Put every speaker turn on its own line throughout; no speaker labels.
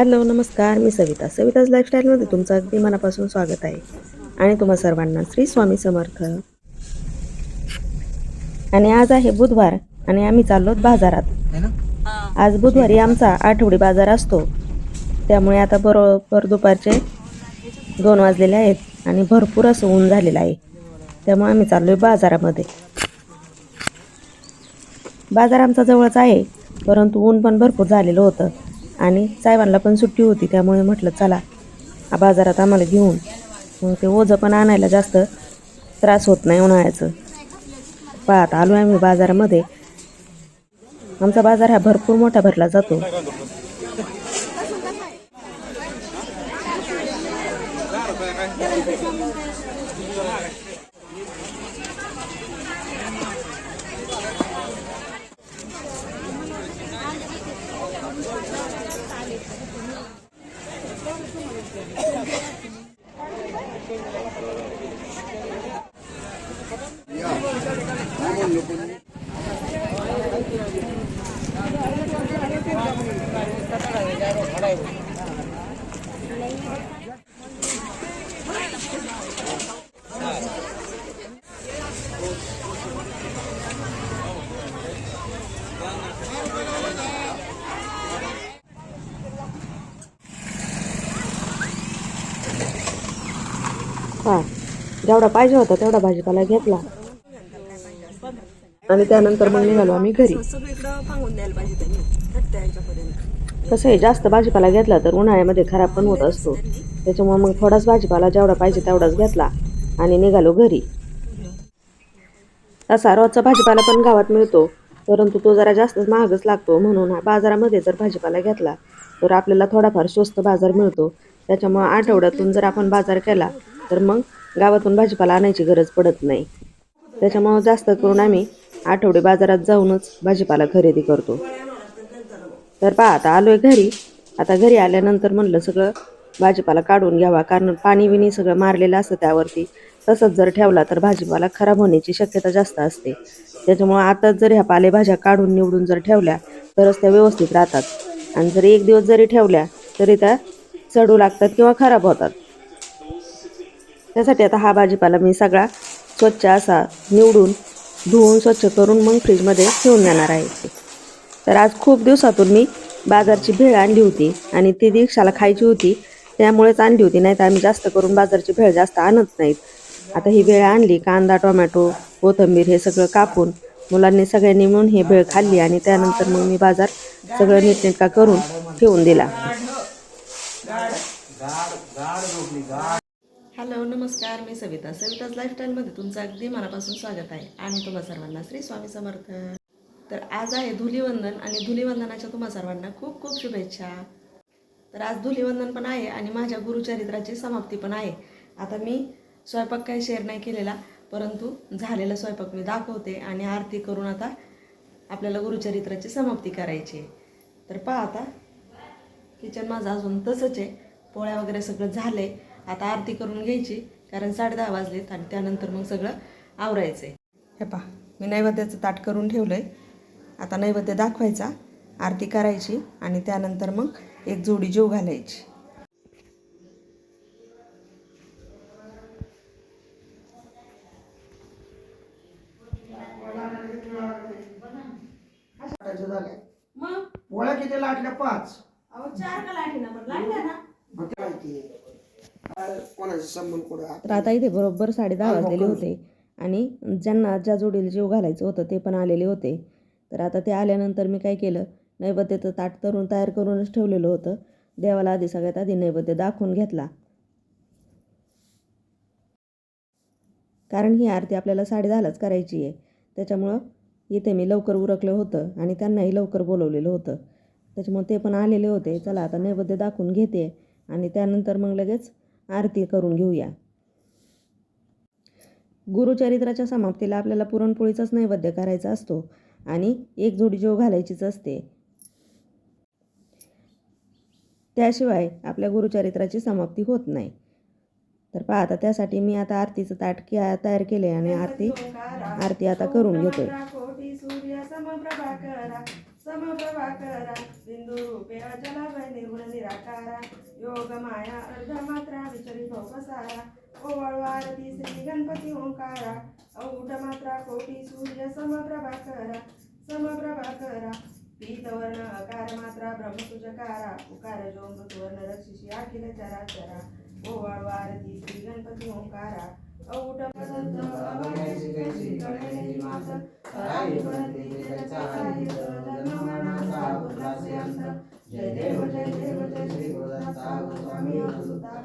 Hello नमस्कार. मी सविता. सविताज लाईफस्टाईलमध्ये तुमचं अगदी मनापासून स्वागत आहे. आणि तुम्हा सर्वांना श्री स्वामी समर्थ. आणि आज आहे बुधवार आणि आम्ही चाललो बाजारात. आज बुधवारी आमचा आठवडी बाजार असतो. त्यामुळे आता बरोबर दुपारचे दोन वाजलेले आहेत आणि भरपूर असं ऊन झालेलं आहे. त्यामुळे आम्ही चाललो आहे बाजारामध्ये. बाजार आमचा जवळच आहे परंतु ऊन पण भरपूर झालेलं होतं. आणि साहेबांना पण सुट्टी होती त्यामुळे म्हटलं चला बाजारात आम्हाला घेऊन. मग ते ओझं पण आणायला जास्त त्रास होत नाही उन्हाळ्याचं. पाहत आलो आम्ही बाजारामध्ये. आमचा बाजार हा भरपूर मोठा भरला जातो. हा जेवढा पाहिजे होता तेवढा भाजीपाला घेतला. आणि त्यानंतर मग निघालो आम्ही घरी. कसं आहे जास्त भाजीपाला घेतला तर उन्हाळ्यामध्ये खराब पण होत असतो. त्याच्यामुळे मग थोडाच भाजीपाला जेवढा पाहिजे तेवढाच घेतला आणि निघालो घरी. असा रोजचा भाजीपाला पण गावात मिळतो परंतु तो जरा जास्तच महागच लागतो. म्हणून हा बाजारामध्ये जर भाजीपाला घेतला तर आपल्याला थोडाफार स्वस्त बाजार मिळतो. त्याच्यामुळे आठवड्यातून जर आपण बाजार केला तर मग गावातून भाजीपाला आणायची गरज पडत नाही. त्याच्यामुळं जास्त करून आम्ही आठवडे बाजारात जाऊनच भाजीपाला खरेदी करतो. तर पहा आता आलोय घरी. आता घरी आल्यानंतर म्हणलं सगळं भाजीपाला काढून घ्यावा. कारण पाणी बिणी सगळं मारलेलं असतं त्यावरती. तसंच जर ठेवला तर भाजीपाला खराब होण्याची शक्यता जास्त असते. त्याच्यामुळं आताच जर ह्या पालेभाज्या काढून निवडून जर ठेवल्या तरच त्या व्यवस्थित राहतात. आणि जर एक दिवस जरी ठेवल्या तरी त्या चढू लागतात किंवा खराब होतात. त्यासाठी आता हा भाजीपाला मी सगळा स्वच्छ असा निवडून धुवून स्वच्छ करून मग फ्रीजमध्ये ठेवून देणार आहे. तर आज खूप दिवसातून मी बाजारची भेळ आणली होती आणि ती दीक्षाला खायची होती. त्यामुळेच आणली होती नाही तर आम्ही जास्त करून बाजारची भेळ जास्त आणत नाहीत. आता ही भेळ आणली कांदा टोमॅटो कोथिंबीर हे सगळं कापून मुलांनी सगळ्यांनी मिळून ही भेळ खाल्ली आणि त्यानंतर मग मी बाजार सगळं नीटनेटका करून ठेवून दिला. हॅलो नमस्कार मी सविता. सविताज लाईफस्टाईलमध्ये तुमचं अगदी मनापासून स्वागत आहे. आणि तुम्हा सर्वांना श्री स्वामी समर्थ. तर आज आहे धुलीवंदन आणि धुलीवंदनाच्या तुम्हा सर्वांना खूप खूप शुभेच्छा. तर आज धुलीवंदन पण आहे आणि माझ्या गुरुचरित्राची समाप्ती पण आहे. आता मी स्वयंपाक काही शेअर नाही केलेला परंतु झालेला स्वयंपाक मी दाखवते आणि आरती करून आता आपल्याला गुरुचरित्राची समाप्ती करायची आहे. तर पहा आता किचन माझं अजून तसंच आहे. पोळ्या वगैरे सगळं झालं आहे आता आरती करून घ्यायची कारण साडे दहा वाजलेत आणि त्यानंतर मग सगळं आवरायचं आहे हे पहा मी नैवेद्याचं ताट करून ठेवलं आहे आता नैवेद्य दाखवायचा आरती करायची आणि त्यानंतर मग एक जोडी जेव घालायची.
मग?
पोळ्या किती लाटल्या? पाच.
चार का लाठी ना. पण लाटल्या ना
मग ते माहिती काय कोणाचा संबंध कुठं आहे?
तर आता इथे बरोबर साडे दहा वाजलेले होते. आणि ज्यांना ज्या जोडीला जेव घालायचं होतं ते पण आलेले होते. तर आता ते आल्यानंतर मी काय केलं? नैवेद्याचं ताट तरून तयार करूनच ठेवलेलं होतं. देवाला आधी सगळ्यात आधी नैवेद्य दाखवून घेतला. कारण ही आरती आपल्याला साडे दहालाच करायची आहे. त्याच्यामुळं इथे मी लवकर उरकलं होतं आणि त्यांनाही लवकर बोलवलेलं होतं. त्याच्यामुळे ते पण आलेले होते. चला आता नैवेद्य दाखवून घेते. आणि त्यानंतर मग लगेच आरती करून घेऊया. गुरुचरित्राच्या समाप्तीला आपल्याला पुरणपोळीचाच नैवेद्य करायचा असतो आणि एक जोडी जेव घालायचीच असते. त्याशिवाय आपल्या गुरुचरित्राची समाप्ती होत नाही. तर पहा आता त्यासाठी मी आता आरतीचं ताट की तयार केले आणि आरती आरती आता करून घेतोय. समप्रभाकरा बिंदू रूपे अजला निर्गुण निराकारा योग माया अर्ध मात्रा विचरित पसारा ओवळवारती श्री गणपती ओंकारा अवघुट मात्रा कोटी सूर्य समप्रभाकरा समप्रभाकरा पीतवर्ण अकार मात्रा ब्रह्मसुजकारा उकार जो मृतवर्ण रक्षिषी अखिल चराचरा ओवळवारती श्री गणपती ओंकारा अवघुट पदंत कळलेली मात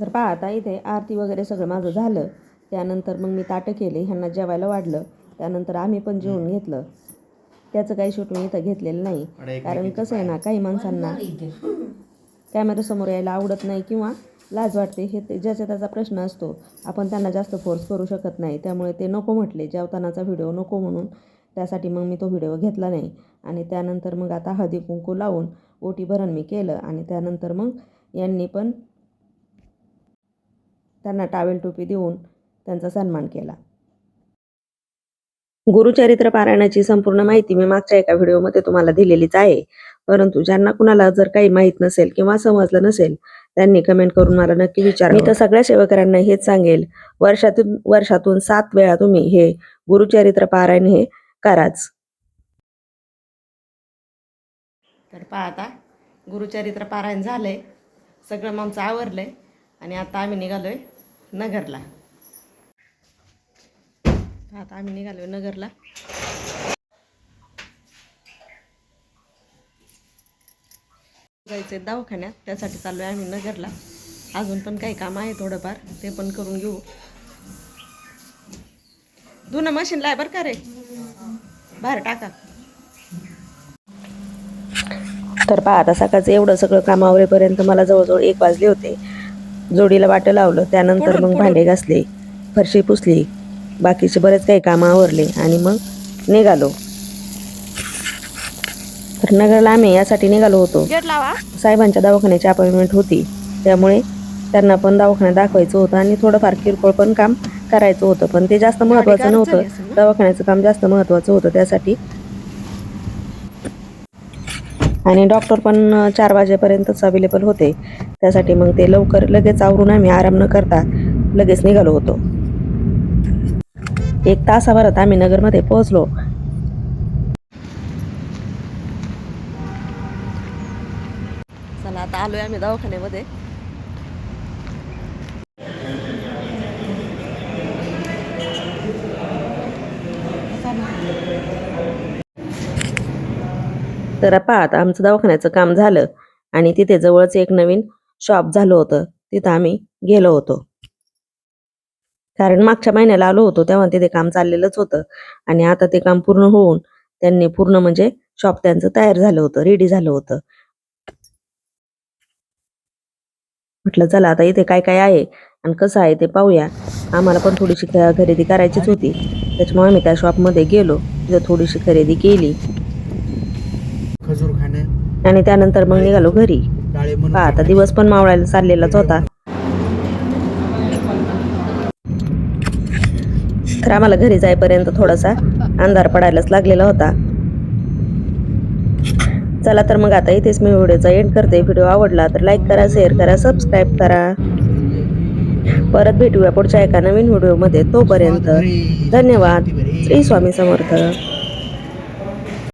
तर पहा आता इथे आरती वगैरे सगळं माझं झालं. त्यानंतर मग मी ताटं केले ह्यांना जेवायला वाढलं. त्यानंतर आम्ही पण जेवून घेतलं. त्याचं काही शूट मी इथं घेतलेलं नाही. कारण कसं आहे ना काही माणसांना कॅमेऱ्यासमोर यायला आवडत नाही किंवा लाज वाटते. हे ते ज्याचा त्याचा प्रश्न असतो आपण त्यांना जास्त फोर्स करू शकत नाही. त्यामुळे ते नको म्हटले जेवतानाचा व्हिडिओ नको म्हणून. त्यासाठी मग मी तो व्हिडिओ घेतला नाही. आणि त्यानंतर मग आता हळदी कुंकू लावून ओटी भरण मी केलं. आणि त्यानंतर मग यांनी पण त्यांना टावेल टोपी देऊन त्यांचा सन्मान केला. गुरुचरित्र पारायणाची संपूर्ण माहिती मी मागच्या एका व्हिडिओमध्ये तुम्हाला दिलेलीच आहे. परंतु ज्यांना कुणाला जर काही माहीत नसेल किंवा समजलं नसेल त्यांनी कमेंट करून मला नक्की विचार. मी तर सगळ्या सेवकरांना हेच सांगेल वर्षातून वर्षातून सात वेळा तुम्ही हे गुरुचरित्र पारायण हे कराच. तर पहा आता गुरुचरित्र पारायण झालंय सगळं आमचं आवरलंय आणि आता आम्ही निघालोय नगरला आता आम्ही निघालो नगरला. जायचंय दवाखान्यात त्यासाठी चाललोय आम्ही नगरला. अजून पण काही काम आहे थोडंफार ते पण करून घेऊ. धुणं मशीनला आहे बरं का रे? बाहेर टाका. तर पहा आता सकाळचं एवढं सगळं कामावरेपर्यंत मला जवळजवळ एक वाजले होते. जोडीला वाटं लावलं. त्यानंतर मग भांडे घासले फरशी पुसली बाकीचे बरेच काही कामं आवरले आणि मग निघालो. तर नगरला आम्ही यासाठी निघालो होतो. साहेबांच्या दवाखान्याची अपॉइंटमेंट होती. त्यामुळे त्यांना पण दवाखान्यात दाखवायचं होतं आणि थोडंफार किरकोळ पण काम करायचं होतं. पण ते जास्त महत्त्वाचं नव्हतं. दवाखान्याचं काम जास्त महत्त्वाचं होतं. त्यासाठी आणि डॉक्टर पण चार वाजेपर्यंतच अवेलेबल होते. त्यासाठी मग ते लवकर लगेच आवरून आम्ही आराम न करता लगेच निघालो होतो. एक तासाभरात आम्ही नगरमध्ये पोहोचलो. चला आता आलोय आम्ही दवाखान्यामध्ये. तर पाहत आमचं दवाखान्याचं काम झालं आणि तिथे जवळच एक नवीन शॉप झालं होतं. तिथं आम्ही गेलो होतो. कारण मागच्या महिन्याला आलो होतो तेव्हा तिथे काम चाललेलंच होतं आणि आता ते काम पूर्ण होऊन त्यांनी पूर्ण म्हणजे शॉप त्यांचं तयार झालं होतं रेडी झालं होतं. म्हटलं चला आता इथे काय काय आहे आणि कसं आहे ते पाहूया. आम्हाला पण थोडीशी खरेदी करायचीच होती. त्याच्यामुळे आम्ही त्या शॉपमध्ये गेलो. तिथं थोडीशी खरेदी केली. आणि त्यानंतर मग निघालो घरी. पहा आता दिवस पण मावळायला चाललेलाच होता. तर आम्हाला घरी जाईपर्यंत थोडासा अंधार पडायलाच लागलेला होता. चला तर मग आता इथेच मी व्हिडिओचा एंड करते. व्हिडिओ आवडला तर लाईक करा शेअर करा सबस्क्राईब करा. परत भेटूया पुढच्या एका नवीन व्हिडिओमध्ये. तोपर्यंत धन्यवाद. श्री स्वामी समर्थ.